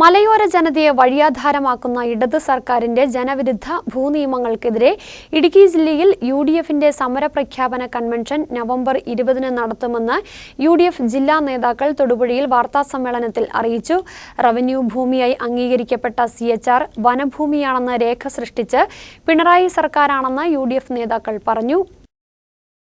മലയോര ജനതയെ വഴിയാധാരമാക്കുന്ന ഇടത് സർക്കാരിന്റെ ജനവിരുദ്ധ ഭൂനിയമങ്ങൾക്കെതിരെ ഇടുക്കി ജില്ലയിൽ യു ഡി എഫിന്റെ സമരപ്രഖ്യാപന കൺവെൻഷൻ നവംബർ ഇരുപതിന് നടത്തുമെന്ന് യു ഡി എഫ് ജില്ലാ നേതാക്കൾ തൊടുപുഴയിൽ വാർത്താസമ്മേളനത്തിൽ അറിയിച്ചു. റവന്യൂ ഭൂമിയായി അംഗീകരിക്കപ്പെട്ട സി എച്ച് ആർ വനഭൂമിയാണെന്ന് രേഖ സൃഷ്ടിച്ച് പിണറായി സർക്കാരാണെന്ന് യു നേതാക്കൾ പറഞ്ഞു.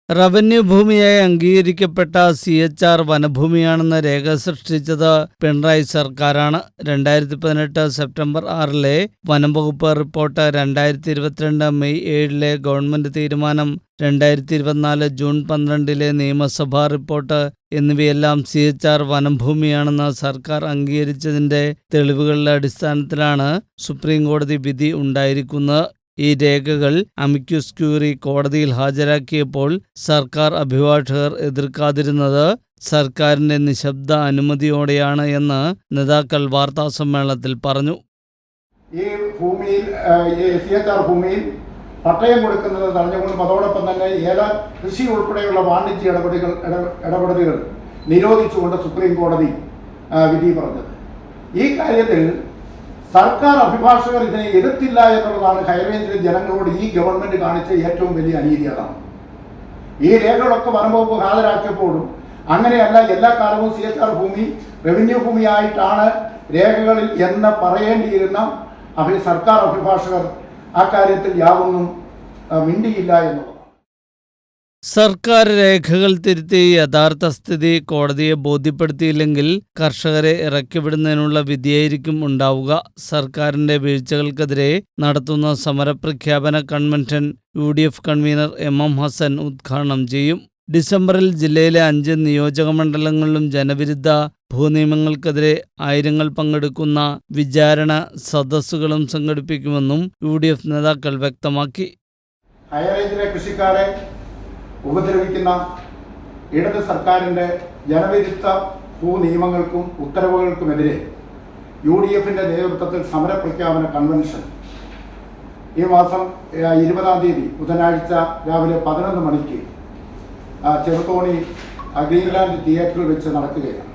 റവന്യൂ ഭൂമിയായി അംഗീകരിക്കപ്പെട്ട സി എച്ച് ആർ വനഭൂമിയാണെന്ന് രേഖ സൃഷ്ടിച്ചത് പിണറായി സർക്കാരാണ്. രണ്ടായിരത്തി പതിനെട്ട് സെപ്റ്റംബർ ആറിലെ വനം വകുപ്പ് റിപ്പോർട്ട് രണ്ടായിരത്തി ഇരുപത്തിരണ്ട് മെയ് ഏഴിലെ ഗവൺമെന്റ് തീരുമാനം രണ്ടായിരത്തി ഇരുപത്തിനാല് ജൂൺ പന്ത്രണ്ടിലെ നിയമസഭാ റിപ്പോർട്ട് എന്നിവയെല്ലാം സി എച്ച് ആർ വനംഭൂമിയാണെന്ന് സർക്കാർ അംഗീകരിച്ചതിന്റെ തെളിവുകളുടെ അടിസ്ഥാനത്തിലാണ് സുപ്രീം കോടതി വിധി ഉണ്ടായിരിക്കുന്നത്. ഈ രേഖകൾ അമിക്യൂസ് ക്യൂറി കോടതിയിൽ ഹാജരാക്കിയപ്പോൾ സർക്കാർ അഭിഭാഷകർ എതിർക്കാതിരുന്നത് സർക്കാരിന്റെ നിശബ്ദ അനുമതിയോടെയാണ് എന്ന് നേതാക്കൾ വാർത്താസമ്മേളനത്തിൽ പറഞ്ഞു. ഈ ഭൂമിയിൽ സി എച്ച് ആർ ഭൂമിയിൽ പട്ടയം കൊടുക്കുന്നത് തടഞ്ഞുകൊണ്ടും അതോടൊപ്പം തന്നെ ഏല കൃഷി ഉൾപ്പെടെയുള്ള വാണിജ്യ ഇടപെടലുകൾ ഇട- ഇടപെടലുകൾ നിരോധിച്ചുകൊണ്ട് സുപ്രീം കോടതി വിധി പറഞ്ഞത്. ഈ കാര്യത്തിൽ സർക്കാർ അഭിഭാഷകർ ഇതിനെ എതിർത്തില്ല എന്നുള്ളതാണ് ഹൈറേഞ്ചിലെ ജനങ്ങളോട് ഈ ഗവൺമെന്റ് കാണിച്ച ഏറ്റവും വലിയ അനീതി അതാണ് ഈ രേഖകളൊക്കെ വനംവകുപ്പ് ഹാജരാക്കിയപ്പോഴും അങ്ങനെയല്ല എല്ലാ കാലവും സി എച്ച് ആർ ഭൂമി റവന്യൂ ഭൂമിയായിട്ടാണ് രേഖകളിൽ എന്ന് പറയേണ്ടിയിരുന്ന അഭി സർക്കാർ അഭിഭാഷകർ കാര്യത്തിൽ യാതൊന്നും മിണ്ടിയില്ല എന്നുള്ളതാണ് സർക്കാർ രേഖകൾ തിരുത്തി യഥാർത്ഥ സ്ഥിതി കോടതിയെ ബോധ്യപ്പെടുത്തിയില്ലെങ്കിൽ കർഷകരെ ഇറക്കിവിടുന്നതിനുള്ള വിധിയായിരിക്കും ഉണ്ടാവുക. സർക്കാരിന്റെ വീഴ്ചകൾക്കെതിരെ നടത്തുന്ന സമരപ്രഖ്യാപന convention U D F convener M M Hassan ഉദ്ഘാടനം ചെയ്യും. ഡിസംബറിൽ ജില്ലയിലെ അഞ്ച് നിയോജക മണ്ഡലങ്ങളിലും ജനവിരുദ്ധ ഭൂനിയമങ്ങൾക്കെതിരെ ആയിരങ്ങൾ പങ്കെടുക്കുന്ന വിചാരണ സദസ്സുകളും സംഘടിപ്പിക്കുമെന്നും യു നേതാക്കൾ വ്യക്തമാക്കി. ഹൈറേഞ്ചിലെ കൃഷിക്കാരെ ഉപദ്രവിക്കുന്ന ഇടത് സർക്കാരിന്റെ ജനവിരുദ്ധ ഭൂനിയമങ്ങൾക്കും ഉത്തരവുകൾക്കുമെതിരെ യു ഡി എഫിന്റെ നേതൃത്വത്തിൽ സമരപ്രഖ്യാപന കൺവെൻഷൻ. ഈ മാസം ഇരുപതാം തീയതി ബുധനാഴ്ച രാവിലെ പതിനൊന്ന് മണിക്ക് ചെറുതോണി ഗ്രീൻലാൻഡ് തിയേറ്ററിൽ വെച്ച് നടക്കുകയാണ്.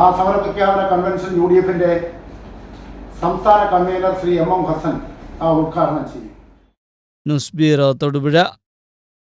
ആ സമരപ്രഖ്യാപന കൺവെൻഷൻ യു ഡി എഫിന്റെ സംസ്ഥാന convener Shri M M Hassan ഉദ്ഘാടനം ചെയ്യും. News bureau Thodupuzha.